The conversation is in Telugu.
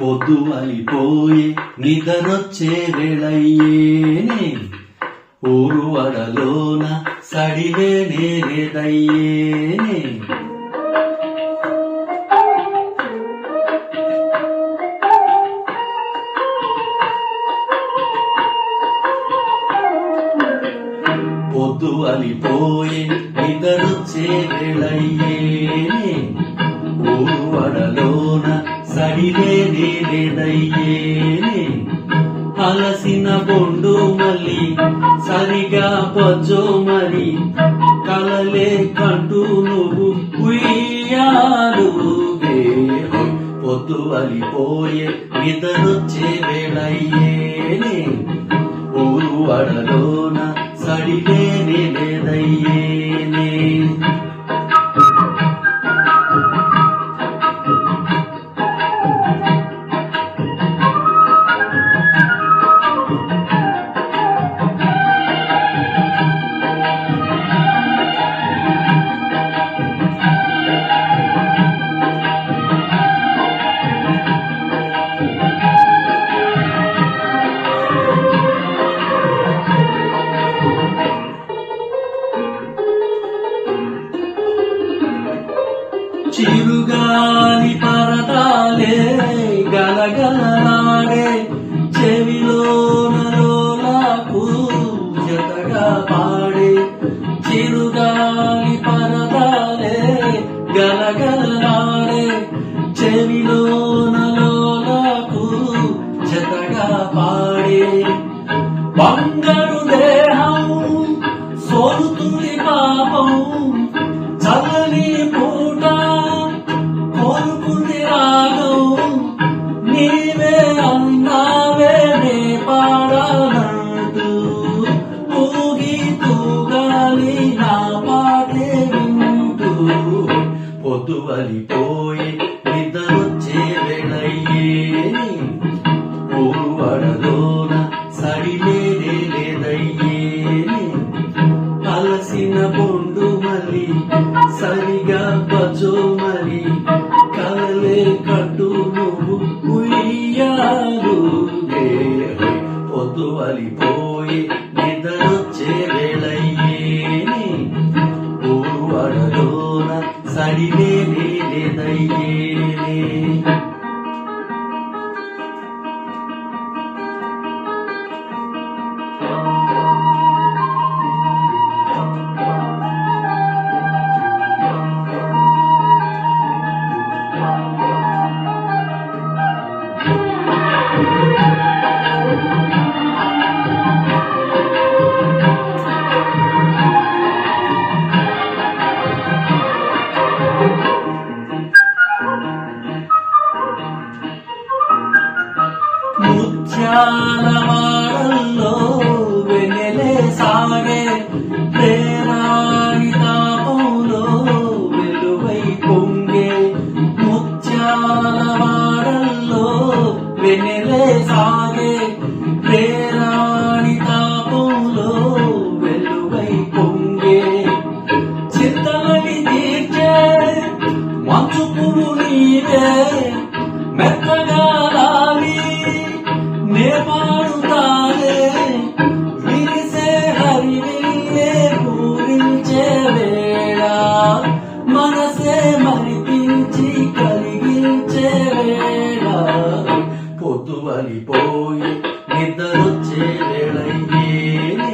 పొద్దు అలిపోయి నిద్రొచ్చే వేళయ్యేనే. ఊరు వడలోన సడిలే నేరేదయ్యేనే. పొద్దు అలిపోయే నిద్రొచ్చే వేళయ్యేనే. ఊరు వడలోన సడిలే అలసిన బొండు మళ్ళీ సరిగా పొజ్జో మరి. కలలే కంటూ నువ్వు ఉయ్యాలుగే పొద్దు అలిపోయే నిద్రొచ్చే వేళయ్యే. చిరుగాలి పరదాలే గలగలలాడే పొద్దు నిద్రొచ్చే వేళయ్యేని ఊరు వడలోన సడిలే లేదయ్యేని అలసిన బొండు మళ్ళీ సరిగా బజో మరి కలలే కట్టు నువ్వు ఉయ్యాలు. పొద్దు అలిపోయి నిద్రొచ్చే వేళయ్యేని ఊరు అడలోన సడిలే ముత్యాలవాడల్లో వెనెలే సాగే ప్రేమాని తాపంలో వెలువై పొంగే ముత్యాలవాడల్లో వెనెలే సాగే ప్రేరాణి తాపంలో వెలువై పొంగే చింతలని తీర్చే మంచు నీవే మెత్తగా వలిపోయి నిద్రొచ్చే వేళయ్యేని